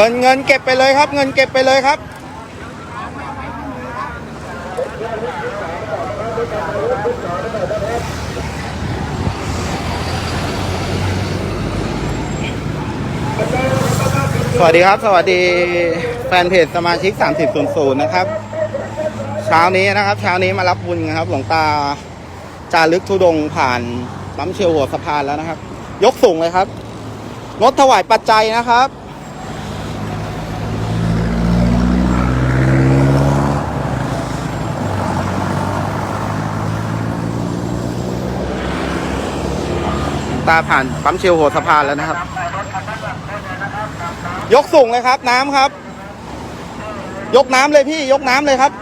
เงินเงินเก็บไปเลยครับ เงินเก็บไปเลยครับ สวัสดีครับ สวัสดีแฟนเพจสมาชิก 3000 นะครับ เช้านี้นะครับ เช้านี้มารับบุญนะครับ หลวงตาจารึกธุดงผ่านปั๊มเชลหัวสะพานแล้วนะครับ ยกสูงเลยครับงดถวายปัจจัยนะครับ หลวง ตาผ่านปั๊มเชลหัวสะพานแล้วนะครับ ยกสูงเลยครับ น้ำครับ ยกน้ำเลยพี่ยกน้ำเลยครับ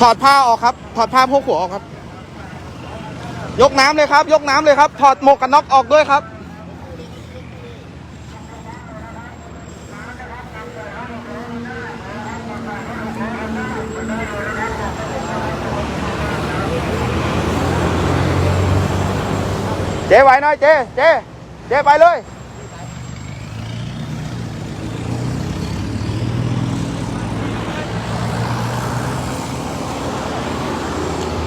ถอดผ้าออกครับ ถอดผ้าพวกหัวออกครับ ยกน้ำเลยครับ ยกน้ำเลยครับ ถอดหมวกกันน็อกออกด้วยครับ เจ๊ไหวหน่อยเจ๊เจ๊เจ๊ไปเลย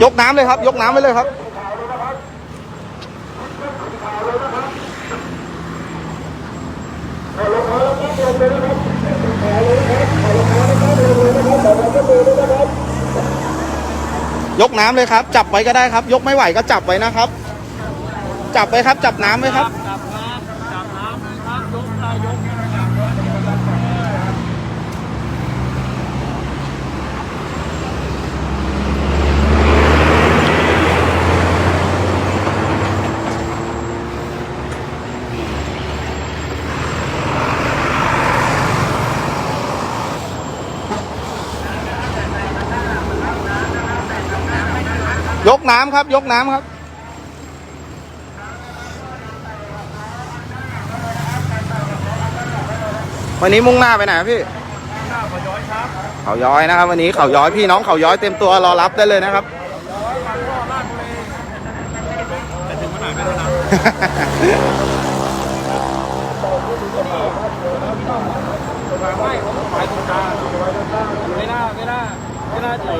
ยกน้ำเลยครับ ยกน้ำไว้เลยครับ ยกน้ำเลยครับ จับไว้ก็ได้ครับ ยกไม่ไหวก็จับไว้นะครับ จับไว้ครับ จับน้ำไว้ครับ จับน้ำจับน้ำเลยครับยกได้ยก ย กน้ำครับ ยกน้ำครับวันนี้มุ่งหน้าไปไหนครับพี่หน้าย้อยครับเขาย้อยนะครับ วันนี้เขาย้อยพี่น้องเขาย้อยเต็มตัวรอรับได้เลยนะครับย้อยมาพ่อราชบุรีแต่ถึงเมื่อไหร่ไม่รู้นะมาไม่ผมไปตาไม่น่าไม่น่า ไม่น่าใส่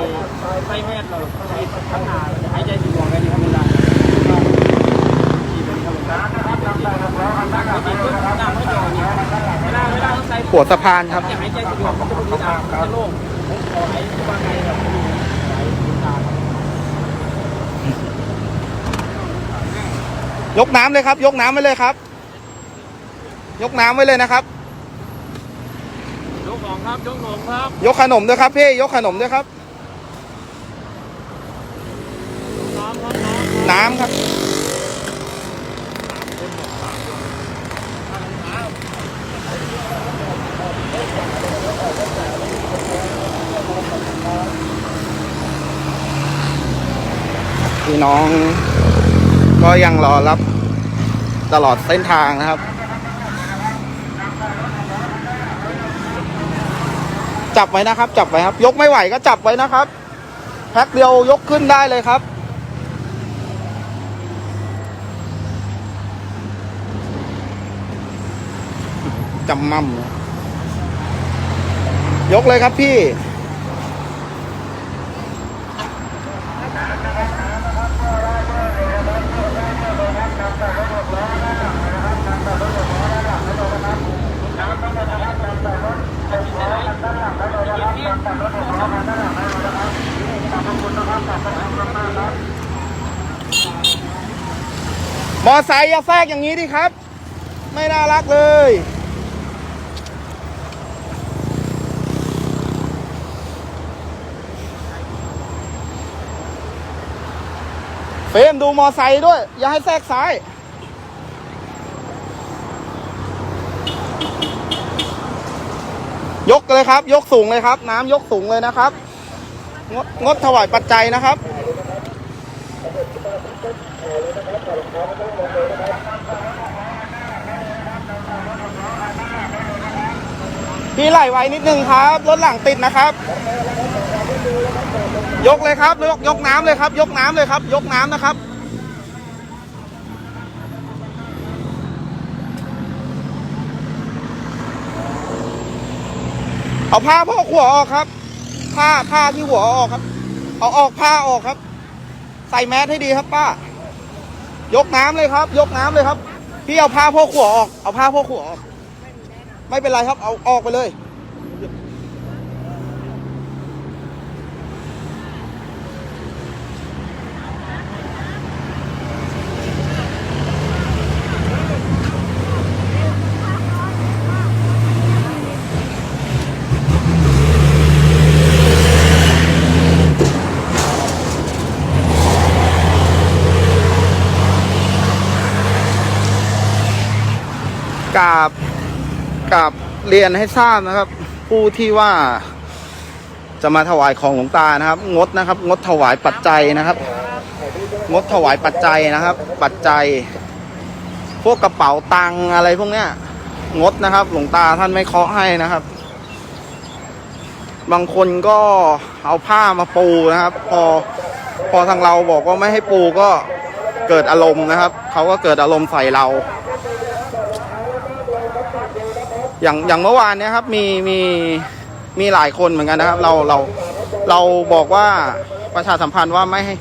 ใส่แมสเราใส่ข้างหน้าหายใจสะดวกกันดีครับเวลาขี่เป็นธรรมดาครับจำได้ครับแล้วอันนั้นก็ติดปุ๊บน้ำไม่จอดเนี่ยเวลาเวลาต้องใส่หัวสะพานครับจะหายใจสะดวกนจะมีน้ำมันจะโล่งผมขอให้ว่าไงแบบยกน้ำเลยครับ ยกน้ำไว้เลยครับ ยกน้ำไว้เลยนะครับ ครับยกหนมครับ ยกขนมด้วยครับพี่ยกขนมด้วยครับ น้ำครับน้ำน้ำครับพี่น้องก็ยังรอรับตลอดเส้นทางนะครับ จับไว้นะครับ จับไว้ครับ ยกไม่ไหวก็จับไว้นะครับ แพ็คเดียวยกขึ้นได้เลยครับ จำมั่มยกเลยครับพี่ มอไซค์อย่าแทรกอย่างนี้ดิครับ ไม่น่ารักเลย เฟรมดูมอไซค์ด้วย อย่าให้แทรกซ้ายยกเลยครับ ยกสูงเลยครับ น้ำยกสูงเลยนะครับ งดงดถวายปัจจัยนะครับ พี่ไหลไว้นิดนึงครับ รถหลังติดนะครับ ยกเลยครับยกยกน้ำเลยครับ ยกน้ำเลยครับ ยกน้ำนะครับเอาผ้าพอกหัวออกครับ ผ้าผ้าที่หัวออกครับ เอาออกผ้าออกครับ ใส่แมสให้ดีครับป้า ยกน้ำเลยครับ ยกน้ำเลยครับ พี่เอาผ้าพวกหัวออก เอาผ้าพวกหัวออก ไม่เป็นไรครับ เอาออกไปเลย กราบกราบเรียนให้ทราบนะครับ ผู้ที่ว่าจะมาถวายของหลวงตานะครับ งดนะครับ งดถวายปัจจัยนะครับ งดถวายปัจจัยนะครับ ปัจจัย พวกกระเป๋าตังอะไรพวกเนี้ย งดนะครับ หลวงตาท่านไม่เคาะให้นะครับ บางคนก็เอาผ้ามาปูนะครับ พอพอทางเราบอกว่าไม่ให้ปูก็เกิดอารมณ์นะครับเขาก็เกิดอารมณ์ใส่เรา อย่างอย่างเมื่อวานเนี้ยครับมีมีมีหลายคนเหมือนกันนะครับ เราเราเราบอกว่าประชาสัมพันธ์ว่าไม่ให้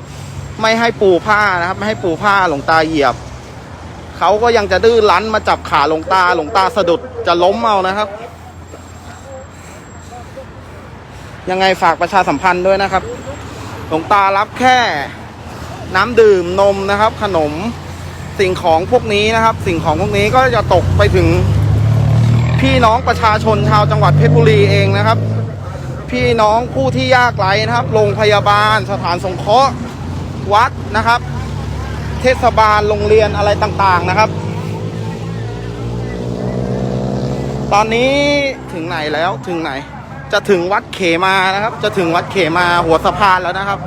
ไม่ให้ปูผ้านะครับ ไม่ให้ปูผ้าหลวงตาเหยียบเขาก็ยังจะดื้อรั้นมาจับขาหลวงตาหลวงตาสะดุดจะล้มเอานะครับ ยังไงฝากประชาสัมพันธ์ด้วยนะครับ หลวงตารับแค่น้ำดื่มนมนะครับ ขนมสิ่งของพวกนี้นะครับ สิ่งของพวกนี้ก็จะตกไปถึง พี่น้องประชาชนชาวจังหวัดเพชรบุรีเองนะครับ พี่น้องผู้ที่ยากไร้นะครับ โรงพยาบาล สถานสงเคราะห์ วัดนะครับ เทศบาล โรงเรียนอะไรต่างๆนะครับ ตอนนี้ถึงไหนแล้วถึงไหน จะถึงวัดเขมานะครับ จะถึงวัดเขมาหัวสะพานแล้วนะครับ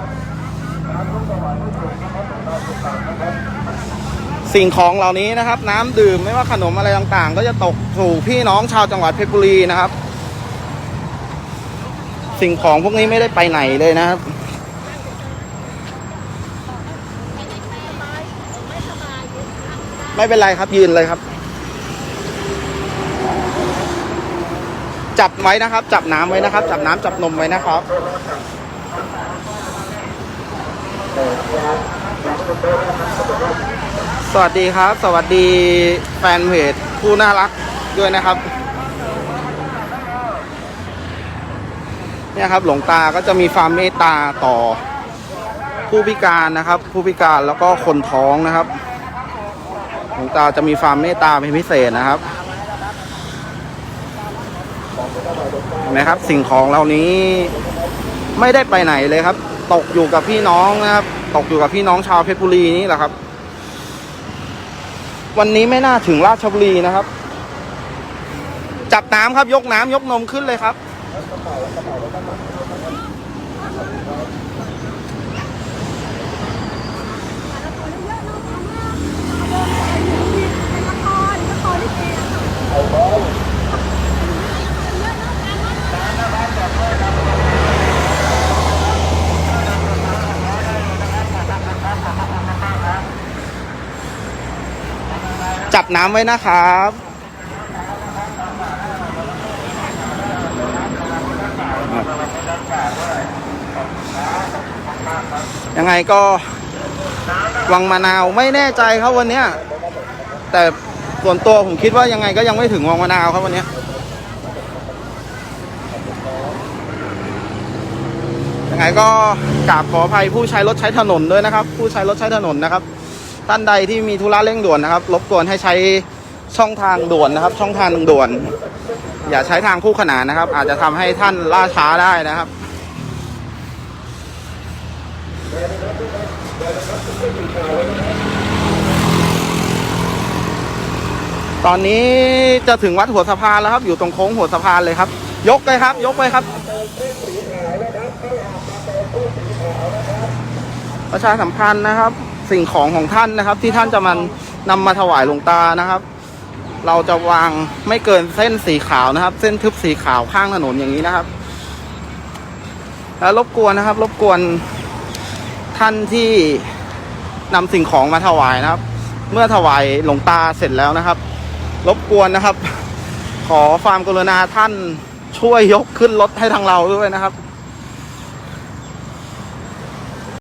สิ่งของเหล่านี้นะครับ น้ำดื่มไม่ว่าขนมอะไรต่างๆ ก็จะตกสู่พี่น้องชาวจังหวัดเพชรบุรีนะครับ สิ่งของพวกนี้ไม่ได้ไปไหนเลยนะครับไม่เป็นไรครับยืนเลยครับ จับไว้นะครับ จับน้ำไว้นะครับ จับน้ำจับนมไว้นะครับ สวัสดีครับ สวัสดีแฟนเพจผู้น่ารักด้วยนะครับ เนี่ยครับหลวงตาก็จะมีความเมตตาต่อผู้พิการนะครับ ผู้พิการแล้วก็คนท้องนะครับ หลวงตาจะมีความเมตตาเป็นพิเศษนะครับเห็นไหมครับสิ่งของเหล่านี้ไม่ได้ไปไหนเลยครับ ตกอยู่กับพี่น้องนะครับ ตกอยู่กับพี่น้องชาวเพชรบุรีนี่แหละครับ วันนี้ไม่น่าถึงราชบุรีนะครับ จับน้ำครับยกน้ำยกนมขึ้นเลยครับ จับน้ำไว้นะครับ ยังไงก็วังมะนาวไม่แน่ใจครับวันนี้แต่ส่วนตัวผมคิดว่ายังไงก็ยังไม่ถึงวังมะนาวครับวันนี้ยังไงก็กราบขออภัยผู้ใช้รถใช้ถนนด้วยนะครับ ผู้ใช้รถใช้ถนนนะครับ ท่านใดที่มีธุระเร่งด่วนนะครับรบกวนให้ใช้ช่องทางด่วนนะครับ ช่องทางด่วน อย่าใช้ทางคู่ขนานนะครับ อาจจะทำให้ท่านล่าช้าได้นะครับ ตอนนี้จะถึงวัดหัวสะพานแล้วครับ อยู่ตรงโค้งหัวสะพานเลยครับ ยกเลยครับ ยกเลยครับประชาสัมพันธ์นะครับ สิ่งของของท่านนะครับ ที่ท่านจะมันนำมาถวายหลวงตานะครับ เราจะวางไม่เกินเส้นสีขาวนะครับ เส้นทึบสีขาวข้างถนนอย่างนี้นะครับ แล้วรบกวนนะครับ รบกวนท่านที่นำสิ่งของมาถวายนะครับ เมื่อถวายหลวงตาเสร็จแล้วนะครับ รบกวนนะครับ ขอความกรุณาท่านช่วยยกขึ้นรถให้ทางเราด้วยนะครับ